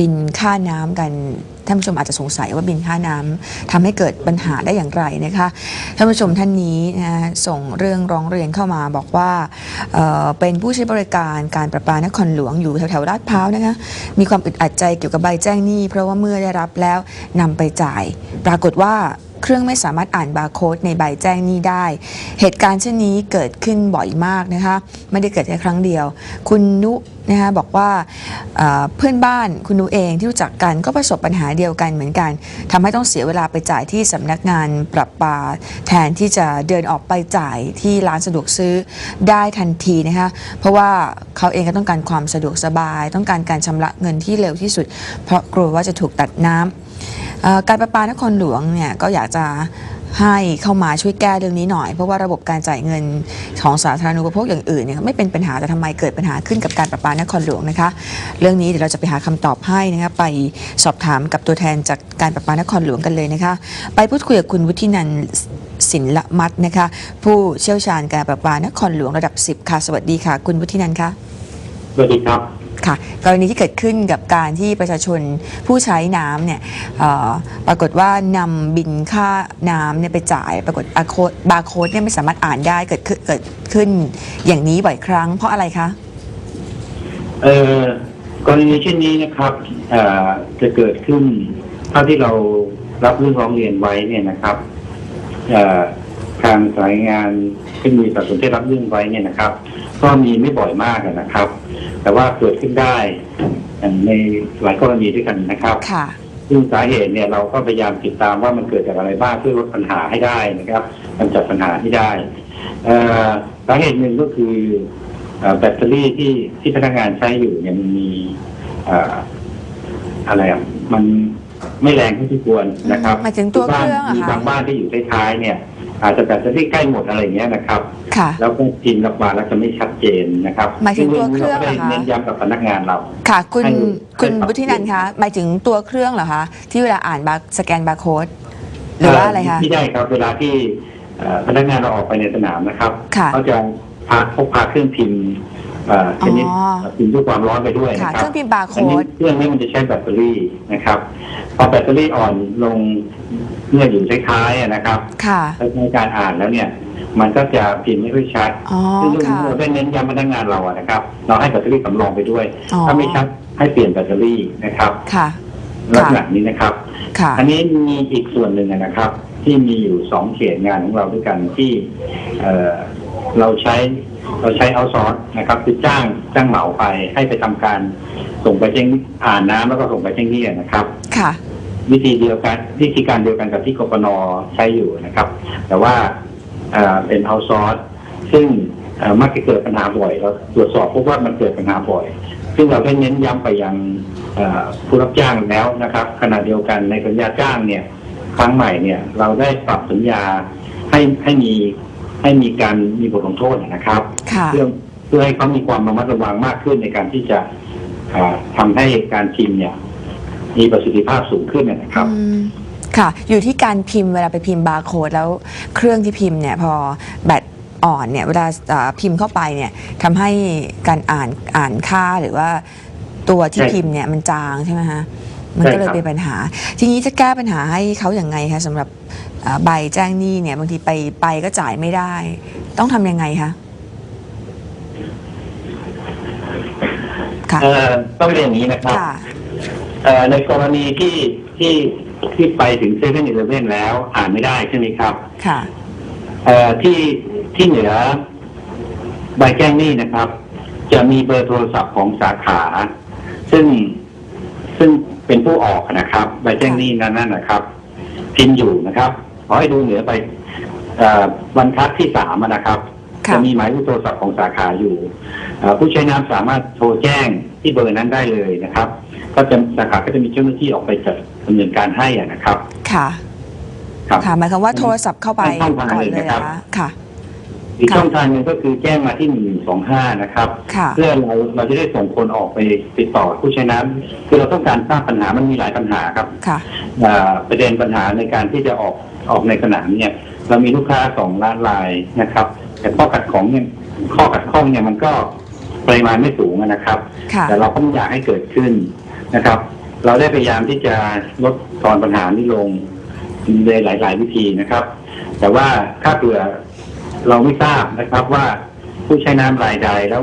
บินค่าน้ำกันท่านผู้ชมอาจจะสงสัยว่าบินค่าน้ำทำให้เกิดปัญหาได้อย่างไรนะคะท่านผู้ชมท่านนี้นะส่งเรื่องร้องเรียนเข้ามาบอกว่าเเป็นผู้ใช้บริการการประปานครหลวงอยู่แถวๆลาดพร้าวนะคะมีความอึดอัดใจเกี่ยวกับใบแจ้งหนี้ เพราะว่าเมื่อได้รับแล้วนำไปจ่าย ปรากฏว่า เครื่องไม่สามารถอ่านบาร์โค้ดในใบแจ้งหนี้ได้ เหตุการณ์เช่นนี้เกิดขึ้นบ่อยมากนะคะไม่ได้เกิดแค่ครั้งเดียว คุณนุนะคะบอกว่าเอ่อเพื่อนบ้านคุณนุเองที่รู้จักกันก็ประสบปัญหาเดียวกันเหมือนกันทำให้ต้องเสียเวลาไปจ่ายที่สำนักงานปรับปาแทนที่จะเดินออกไปจ่ายที่ร้านสะดวกซื้อได้ทันทีนะคะเพราะว่าเขาเองก็ต้องการความสะดวกสบาย ต้องการการชำระเงินที่เร็วที่สุด เพราะกลัวว่าจะถูกตัดน้ำเอ่อ การประปานครหลวงเนี่ยก็อยากจะให้เข้ามาช่วยแก้เรื่องนี้หน่อย เพราะว่าระบบการจ่ายเงินของสาธารณูปโภคอย่างอื่นเนี่ยไม่เป็นปัญหาแต่ทำไมเกิดปัญหาขึ้นกับการประปานครหลวงนะคะ เรื่องนี้เดี๋ยวเราจะไปหาคำตอบให้นะคะไปสอบถามกับตัวแทนจากการประปานครหลวงกันเลยนะคะ ไปพูดคุยกับคุณวุฒินันท์ศิลมัตนะคะ ผู้เชี่ยวชาญการประปานครหลวงระดับ 10 ค่ะ สวัสดีค่ะ คุณวุฒินันท์คะสวัสดีครับ ค่ะกรณีที่เกิดขึ้นกับการที่ประชาชนผู้ใช้น้ำเนี่ยเอ่อปรากฏว่านำบินค่าน้ำเนี่ยไปจ่าย ปรากฏบาร์โค้ดบาร์โค้ดเนี่ยไม่สามารถอ่านได้เกิดขึ้นเกิดขึ้นอย่างนี้บ่อยครั้งเพราะอะไรคะ เอ่อกรณีเช่นนี้นะครับเอ่อจะเกิดขึ้นเท่าที่เรารับเรื่องร้องเรียนไว้เนี่ยนะครับเอ่อ ทางสายงานที่มีสัดส่วนที่รับเรื่องไว้เนี่ยนะครับ ก็มีไม่บ่อยมากอะนะครับ แต่ว่าเกิดขึ้นได้ในหลายกรณีด้วยกันนะครับค่ะซึ่งสาเหตุเนี่ยเราก็พยายามติดตามว่ามันเกิดจากอะไรบ้างเพื่อลดปัญหาให้ได้นะครับกำจัดปัญหาให้ได้เอ่อสาเหตุหนึ่งก็คือเอ่อแบตเตอรี่ที่ที่พนักงานใช้อยู่เนี่ยมันมีเอ่ออะไรอะมันไม่แรงเท่าที่ควรนะครับหมายถึงตัวเครื่องเหรอคะมีบางบ้านที่อยู่ท้ายๆเนี่ย อาจจะแบตเตอรี่ใกล้หมดอะไรอย่างเงี้ยนะครับ ค่ะ แล้วก็พิมพ์ออกมาแล้วจะไม่ชัดเจนนะครับหมายถึงตัวเครื่องเหรอคะซึ่งนี้เราก็ได้เน้นย้ำกับพนักงานเรา ค่ะ คุณให้คุณให้ปรับวุฒินันท์คะหมายถึงตัวเครื่องเหรอคะที่เวลาอ่านบาร์สแกนบาร์โค้ดหรือว่าอะไรคะ ไม่ได้ครับ เวลาที่เอ่อพนักงานเราออกไปในสนามนะครับค่ะ เขาจะพาพกพาเครื่องพิมพ์เอ่อชนิดอ๋อ พิมพ์ด้วยความร้อนไปด้วยค่ะ นะครัเคบรื่องพิมพ์บาร์อันโค้นี้ด เครื่องนี้มันจะใช้แบตเตอรี่นะครับ พอแบตเตอรี่อ่อนลงเมื่ออยู่ท้ายๆอะนะครับค่ะแล้วในการอ่านแล้วเนี่ย มันก็จะพิมพ์ไม่ค่อยชัดอ๋อ ซึ่งเรื่องค่ะ นี้เราได้เน้นย้ำพนักงานเราอะนะครับ เราให้แบตเตอรี่สำรองไปด้วย อ๋อ ถ้าไม่ชัดให้เปลี่ยนแบตเตอรี่นะครับค่ะ ลักษณะนี้นะครับ ค่ะ อันนี้มีอีกส่วนหนึ่งนะครับ ที่มีอยู่สองเขตงานของเราด้วยกันที่เอ่อ เราใช้เราใช้เอาซอร์สนะครับคือจ้างจ้างเหมาไปให้ไปทำการส่งไปแจ้งอ่านน้ำแล้วก็ส่งไปแจ้งหนี้นะครับ ค่ะ วิธีเดียวกันวิธีการเดียวกันกับที่กปนใช้อยู่นะครับ แต่ว่าเอ่อเป็นเอาซอร์สซึ่งเอ่อมักจะเกิดปัญหาบ่อยเราตรวจสอบพบว่ามันเกิดปัญหาบ่อย ซึ่งเราได้เน้นย้ำไปยังเอ่อผู้รับจ้างแล้วนะครับ ขณะเดียวกันในสัญญาจ้างเนี่ย ครั้งใหม่เนี่ย เราได้ปรับสัญญาให้ให้มี ให้มีการมีบทลงโทษนะครับค่ะเพื่อเพื่อให้เขามีความระมัดระวังมากขึ้นในการที่จะอ่าทำให้การพิมพ์เนี่ย มีประสิทธิภาพสูงขึ้นนะครับอืมค่ะ อยู่ที่การพิมพ์เวลาไปพิมพ์บาร์โค้ดแล้วเครื่องที่พิมพ์เนี่ยพอแบตอ่อนเนี่ยเวลาเอ่อพิมพ์เข้าไปเนี่ยทำให้การอ่านอ่านค่าหรือว่าตัวที่ใช่พิมพ์เนี่ยมันจางใช่ไหมฮะมันก็เลยใช่ครับเป็นปัญหา ทีนี้จะแก้ปัญหาให้เขาอย่างไงคะสำหรับเอ่อ ใบแจ้งหนี้เนี่ยบางทีไปไปก็จ่ายไม่ได้ ต้องทำยังไงคะค่ะเอ่อต้องเรียนอย่างนี้นะครับค่ะเอ่อในกรณีที่ที่ที่ไปถึงเซเว่นอีเลฟเว่นแล้วอ่านไม่ได้ใช่ไหมครับ ค่ะเอ่อที่ที่เหนือใบแจ้งหนี้นะครับ จะมีเบอร์โทรศัพท์ของสาขา ซึ่งซึ่งเป็นผู้ออกนะครับ ใบแจ้งหนี้นั้นๆนะครับพิมพ์อยู่นะครับข อให้ดูเหนือไปเอ่อบรรทัดที่สามอะนะครับค่ะจะมีหมายเลขโทรศัพท์ของสาขาอยู่เอ่อผู้ใช้น้ำสามารถโทรแจ้งที่เบอร์นั้นได้เลยนะครับ ก็จะสาขาก็จะมีเจ้าหน้าที่ออกไปจัดดำเนินการให้อะนะครับ ค่ะครับค่ะหมายความว่าโทรศัพท์เข้าไปช่องทางก่อนเลยเลยนะครับนะคะค่ะอีกค่ะช่องทางหนึ่งก็คือแจ้งมาที่หนึ่งสองห้านะครับค่ะเพื่อเราเราจะได้ส่งคนออกไปติดต่อผู้ใช้น้ำคือเราต้องการทราบปัญหามันมีหลายปัญหาครับค่ะอ่าประเด็นปัญหาในการที่จะออก ออกในสนามเนี่ย เรามีลูกค้าสองล้านรายนะครับ แต่ข้อขัดของเนี่ยข้อขัดข้องเนี่ยมันก็ปริมาณไม่สูงอะนะครับ ค่ะ แต่เราก็ไม่อยากให้เกิดขึ้นนะครับ เราได้พยายามที่จะลดทอนปัญหานี้ลงในหลาย ๆ วิธีนะครับ แต่ว่าถ้าเผื่อเราไม่ทราบนะครับว่าผู้ใช้น้ำรายใดแล้ว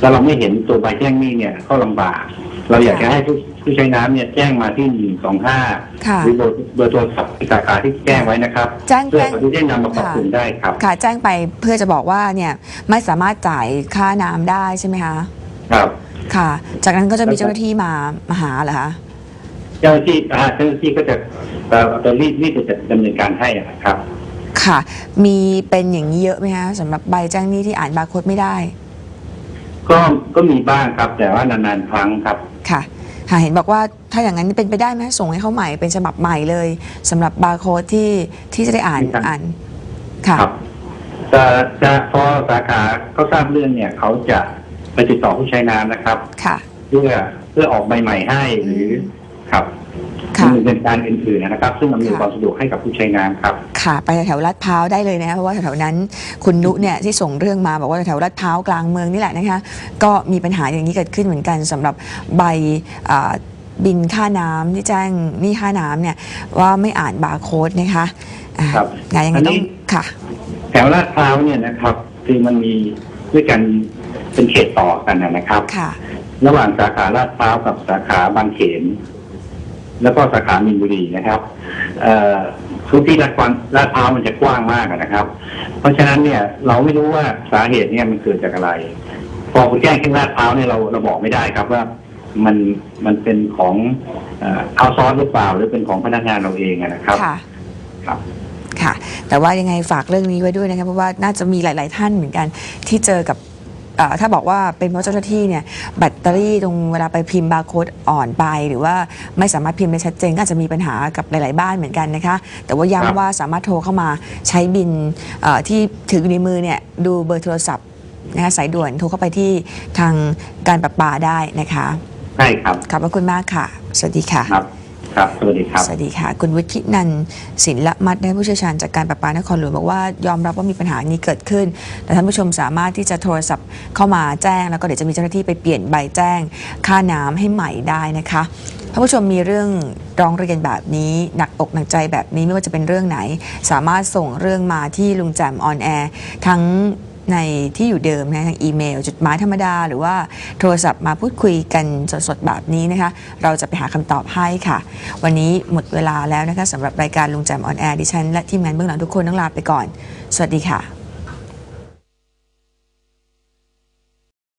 แล้วเราไม่เห็นตัวใบแจ้งหนี้เนี่ยก็ลำบาก เราอยากจะให้ผู้ ผู้ใช้น้ำเนี่ยแจ้งมาที่หนึ่งสองห้าค่ะ หรือเบอร์เบอร์โทรศัพท์ที่สาขาที่แจ้งไว้นะครับแจ้งเพื่อแจ้งที่จะนำมาปรับปรุงได้ครับ ค่ะแจ้งไปเพื่อจะบอกว่าเนี่ยไม่สามารถจ่ายค่าน้ำได้ใช่ไหมคะครับ ค่ะ จากนั้นก็จะมีเจ้าหน้าที่มามาหาเหรอคะเจ้าหน้าที่อ่าเจ้าหน้าที่ก็จะเอ่อจะรีบรีบจะดำเนินการให้นะครับ ค่ะ มีเป็นอย่างนี้เยอะไหมคะสำหรับใบแจ้งหนี้ที่อ่านบาร์โค้ดไม่ได้ ก็ก็มีบ้างครับ แต่ว่านานๆครั้งครับ ค่ะค่ะเห็นบอกว่าถ้าอย่างนั้นเป็นไปได้ไหมส่งให้เขาใหม่เป็นฉบับใหม่เลยสำหรับบาร์โค้ดที่ที่จะได้อ่านครับอ่านค่ะครับจะจะพอสาขาเขาทราบเรื่องเนี่ยเขาจะไปติดต่อผู้ใช้น้ำนะครับ ค่ะ เพื่อเพื่อออกใบใหม่ให้หรือครับ ค่ะดำเนินการอื่นๆนะครับ ซึ่งอำนวยค่ะความสะดวกให้กับผู้ใช้น้ำครับ ค่ะ ไปแถวลาดพร้าวได้เลยนะคะเพราะว่าแถวๆนั้นคุณนุเนี่ยที่ส่งเรื่องมาบอกว่าแถวลาดพร้าวกลางเมืองนี่แหละนะคะก็มีปัญหาอย่างนี้เกิดขึ้นเหมือนกันสำหรับใบอ่าบินค่าน้ำที่แจ้งหนี่ค่าน้ำเนี่ยว่าไม่อ่านบาร์โค้ดนะคะอ่าครับงานยังไงอันต้อนี้ งค่ะ แถวลาดพร้าวเนี่ยนะครับคือมันมีด้วยกันเป็นเขตต่อกันนะครับ ค่ะ ระหว่างสาขาลาดพร้าวกับสาขาบางเขน แล้วก็สาขามินบุรีนะครับเอ่อพื้นที่ลาดกว้างลาดพร้าวมันจะกว้างมากอะนะครับ เพราะฉะนั้นเนี่ยเราไม่รู้ว่าสาเหตุเนี่ยมันเกิดจากอะไร พอคุณแจ้งขึ้นลาดพร้าวเนี่ยเราเราบอกไม่ได้ครับว่ามันมันเป็นของเอาซอร์หรือเปล่า หรือเป็นของพนักงานเราเองอะนะครับค่ะครับค่ะ แต่ว่ายังไงฝากเรื่องนี้ไว้ด้วยนะคะเพราะว่าน่าจะมีหลาย ๆ ท่านเหมือนกันที่เจอกับ เอ่อถ้าบอกว่าเป็นเพราะเจ้าหน้าที่เนี่ยแบตเตอรี่ตรงเวลาไปพิมพ์บาร์โค้ดอ่อนไป หรือว่าไม่สามารถพิมพ์ได้ชัดเจนก็อาจจะมีปัญหากับหลาย ๆ บ้านเหมือนกันนะคะ แต่ว่าครับ ย้ำว่าสามารถโทรเข้ามาใช้บินเอ่อที่ถืออยู่ในมือเนี่ยดูเบอร์โทรศัพท์นะคะสายด่วนโทรเข้าไปที่ทางการประปาได้นะคะ ใช่ครับ ขอบพระคุณมากค่ะ สวัสดีค่ะ ครับ ครับ สวัสดีครับ สวัสดีค่ะ คุณวุฒินันศิลมัดได้ผู้เชี่ยวชาญจากการประปานครหลวงบอกว่ายอมรับว่ามีปัญหานี้เกิดขึ้น แต่ท่านผู้ชมสามารถที่จะโทรศัพท์เข้ามาแจ้ง แล้วก็เดี๋ยวจะมีเจ้าหน้าที่ไปเปลี่ยนใบแจ้ง ค่าน้ำให้ใหม่ได้นะคะท่านผู้ชมมีเรื่องร้องเรียนแบบนี้ หนักอกหนักใจแบบนี้ไม่ว่าจะเป็นเรื่องไหน สามารถส่งเรื่องมาที่ลุงแจมออนแอร์ทั้ง ในที่อยู่เดิมนะทางอีเมล จดหมายธรรมดา หรือว่าโทรศัพท์มาพูดคุยกันสดๆแบบนี้นะคะ เราจะไปหาคำตอบให้ค่ะ วันนี้หมดเวลาแล้วนะคะสำหรับรายการลุงแจมออนแอร์ดิฉันและทีมงานเบื้องหลังทุกคนต้องลาไปก่อน สวัสดีค่ะ